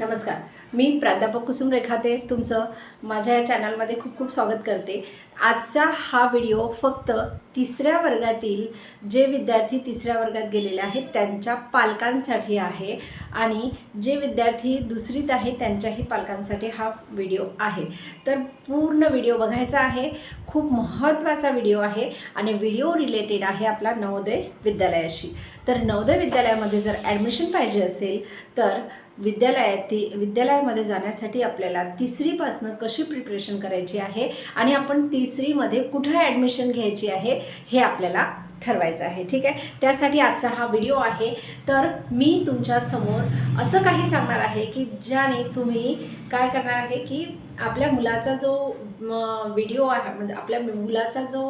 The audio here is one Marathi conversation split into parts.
नमस्कार. मी प्राध्यापक कुसुम रेखाते तुमचं माझ्या या चॅनलमध्ये खूप खूप स्वागत करते. आजचा हा व्हिडिओ फक्त तिसऱ्या वर्गातील जे विद्यार्थी तिसऱ्या वर्गात गेलेले आहेत त्यांच्या पालकांसाठी आहे आणि जे विद्यार्थी दुसरीत आहे त्यांच्याही पालकांसाठी हा व्हिडिओ आहे. तर पूर्ण व्हिडिओ बघायचा आहे. खूप महत्त्वाचा व्हिडिओ आहे आणि व्हिडिओ रिलेटेड आहे आपला नवोदय विद्यालयाशी. तर नवोदय विद्यालयामध्ये जर ॲडमिशन पाहिजे असेल तर विद्यालयात विद्यालयामध्ये जाण्यासाठी आपल्याला तिसरीपासनं कशी प्रिपरेशन करायची आहे आणि आपण तिसरीमध्ये कुठं ॲडमिशन घ्यायची आहे हे आपल्याला ठरवायचं आहे. ठीक आहे? त्यासाठी आजचा हा व्हिडिओ आहे. तर मी तुमच्यासमोर असं काही सांगणार आहे की ज्याने तुम्ही काय करणार आहे की आपल्या मुलाचा जो व्हिडिओ आहे म्हणजे आपल्या मुलाचा जो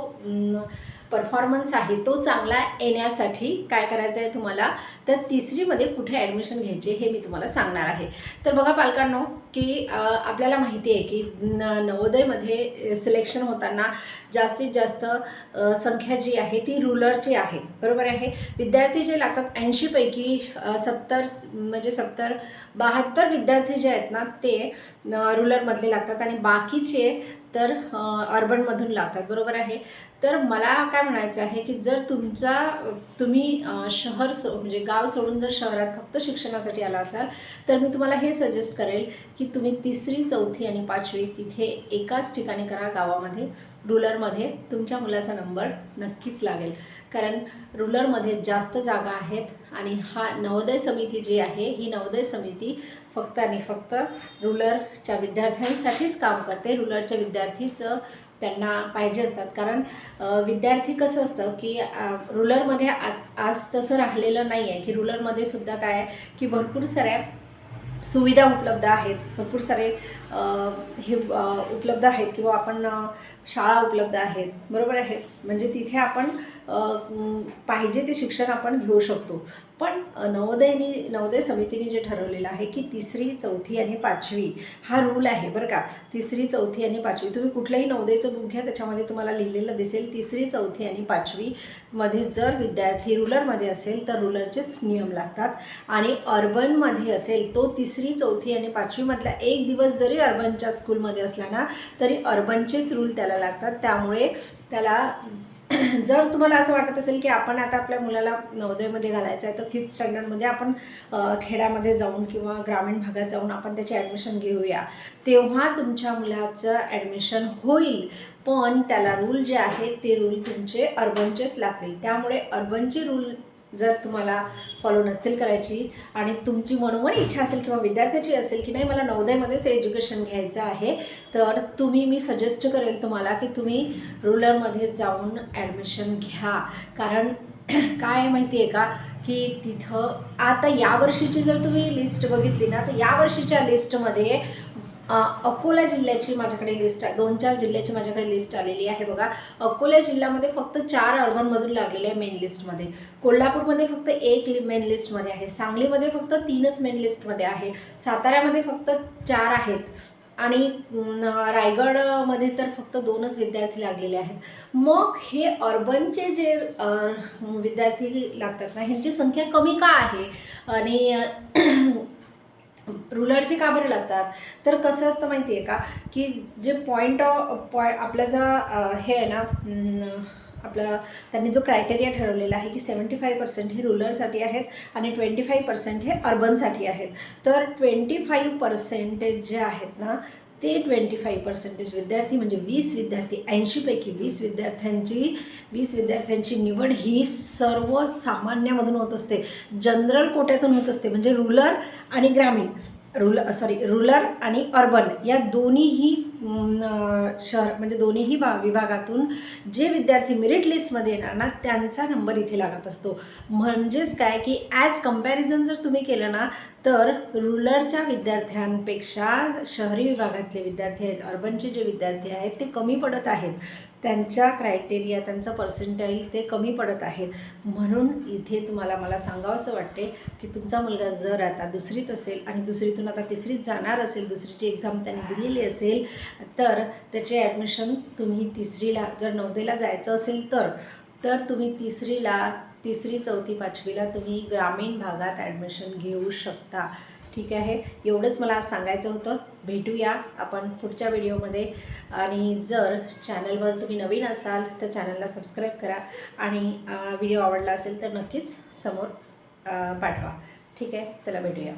परफॉर्मन्स आहे तो चांगला येण्यासाठी काय करायचं आहे तुम्हाला? तर तिसरीमध्ये कुठे ॲडमिशन घ्यायचे हे मी तुम्हाला सांगणार आहे. तर बघा पालकांनो की आपल्याला माहिती आहे की न नवोदयमध्ये सिलेक्शन होताना जास्तीत जास्त संख्या जी आहे ती रुलरची आहे. बरोबर आहे? विद्यार्थी जे लागतात ऐंशीपैकी सत्तर म्हणजे सत्तर बहात्तर विद्यार्थी जे आहेत ना ते रुलरमधले लागतात. आणि बाकीचे तर अर्बनमधून लागतात. बरोबर आहे? तर मला काय म्हणायचं आहे की जर तुमचा तुम्ही शहर सो म्हणजे गाव सोडून जर शहरात फक्त शिक्षणासाठी आला असाल तर मी तुम्हाला हे सजेस्ट करेल की तुम्ही तिसरी चौथी आणि पाचवी तिथे एकाच ठिकाणी करा गावामध्ये. रुलरमध्ये तुमच्या मुलाचा नंबर नक्कीच लागेल. कारण रुलरमध्ये जास्त जागा आहेत आणि हा नवोदय समिती जी आहे ही नवोदय समिती फक्त आणि फक्त रुलरच्या विद्यार्थ्यांसाठीच काम करते. रुलरच्या विद्यार्थीच त्यांना पाहिजे असतात. कारण विद्यार्थी कसं असतं की रुलरमध्ये आज आज तसं राहिलेलं नाही आहे की रुलरमध्ये सुद्धा काय आहे? की भरपूर साऱ्या सुविधा उपलब्ध आहेत. भरपूर सारे हे उपलब्ध आहेत किंवा आपण शाळा उपलब्ध आहेत. बरोबर आहे. म्हणजे तिथे आपण पाहिजे ते शिक्षण आपण घेऊ शकतो. पण नवोदयनी नवोदय समितीने जे ठरवलेलं आहे की तिसरी चौथी आणि पाचवी हा रूल आहे बरं का. तिसरी चौथी आणि पाचवी. तुम्ही कुठलंही नवोदयचं बुक घ्या त्याच्यामध्ये तुम्हाला लिहिलेलं दिसेल तिसरी चौथी आणि पाचवीमध्ये जर विद्यार्थी रुलरमध्ये असेल तर रुलरचेच नियम लागतात. आणि अर्बनमध्ये असेल तो तिसरी चौथी आणि पाचवीमधला एक दिवस जरी अर्बनच्या स्कूलमध्ये असला ना तरी अर्बनचेच रूल त्याला लागतात. त्यामुळे त्याला जर तुम्हाला असं वाटत असेल की आपण आता आपल्या मुलाला नवोदयमध्ये घालायचं आहे तर फिफ्थ स्टँडर्डमध्ये आपण खेड्यामध्ये जाऊन किंवा ग्रामीण भागात जाऊन आपण त्याची ॲडमिशन घेऊया. तेव्हा तुमच्या मुलाचं ॲडमिशन होईल पण त्याला रूल जे आहेत ते रूल तुमचे अर्बनचेच लागतील. त्यामुळे अर्बनचे रूल जर तुम्हाला फॉलो नसतील करायची आणि तुमची मनोमन इच्छा असेल किंवा विद्यार्थ्याची असेल की नाही मला नवोदयमध्येच एज्युकेशन घ्यायचं आहे तर तुम्ही मी सजेस्ट करेल तुम्हाला की तुम्ही रुरलमध्ये जाऊन ॲडमिशन घ्या. कारण काय आहे माहिती आहे का? की तिथं आता यावर्षीची जर तुम्ही लिस्ट बघितली ना तर यावर्षीच्या लिस्टमध्ये अकोला जिल्ह्याची माझ्याकडे लिस्ट आहे दोन चार जिल्ह्याची माझ्याकडे लिस्ट आलेली आहे बघा. अकोला जिल्ह्यामध्ये फक्त चार अर्बनमधून लागलेले आहे मेन लिस्टमध्ये कोल्हापूरमध्ये फक्त एक मेन लिस्टमध्ये आहे. सांगलीमध्ये फक्त तीनच मेन लिस्टमध्ये आहे. साताऱ्यामध्ये फक्त चार आहेत. आणि रायगडमध्ये तर फक्त दोनच विद्यार्थी लागलेले आहेत. मग हे अर्बनचे जे विद्यार्थी लागतात ना ह्यांची संख्या कमी का आहे? आणि रुलरचे का बरं लागतात? तर कसं असतं माहिती आहे का? की जे पॉईंट ऑफ पॉय आपला जा हे आहे ना आपला त्यांनी जो क्रायटेरिया ठरवलेला आहे की सेवन्टी फाय पर्सेंट हे रुलरसाठी आहेत आणि ट्वेंटी फाईव्ह पर्सेंट हे अर्बनसाठी आहेत. तर ट्वेंटी फाईव्ह पर्सेंटेज जे आहेत ना ते ट्वेंटी फाईव्ह पर्सेंटेज विद्यार्थी म्हणजे वीस विद्यार्थी ऐंशीपैकी वीस विद्यार्थ्यांची वीस विद्यार्थ्यांची निवड ही सर्वसामान्यामधून होत असते. जनरल कोट्यातून होत असते म्हणजे रुरल आणि ग्रामीण. रुल सॉरी रुरल आणि अर्बन या दोन्हीही शहर म्हणजे दोन्हीही भा विभागातून जे विद्यार्थी मेरिट लिस्टमध्ये येणार ना त्यांचा नंबर इथे लागत असतो. म्हणजेच काय की ॲज कंपॅरिझन जर तुम्ही केलं ना तर रुरलच्या विद्यार्थ्यांपेक्षा शहरी विभागातले विद्यार्थी आहेत अर्बनचे जे विद्यार्थी आहेत ते कमी पडत आहेत. त्यांच्या क्रायटेरिया त्यांचं पर्सेंटाईल ते कमी पडत आहेत. म्हणून इथे तुम्हाला मला सांगावंसं वाटते की तुमचा मुलगा जर आता दुसरीत असेल आणि दुसरीतून आता तिसरीत जाणार असेल दुसरीची एक्झाम त्यांनी दिलेली असेल तर त्याचे ॲडमिशन तुम्ही तिसरीला जर नवदेला जायचं असेल तर तर तुम्ही तिसरीला तिसरी चौथी पाचवीला तुम्ही ग्रामीण भागात ॲडमिशन घेऊ शकता. ठीक आहे? एवढंच मला सांगायचं होतं. भेटूया आपण पुढच्या व्हिडिओमध्ये. आणि जर चॅनलवर तुम्ही नवीन असाल तर चॅनलला सबस्क्राईब करा. आणि व्हिडिओ आवडला असेल तर नक्कीच समोर पाठवा. ठीक आहे? चला भेटूया.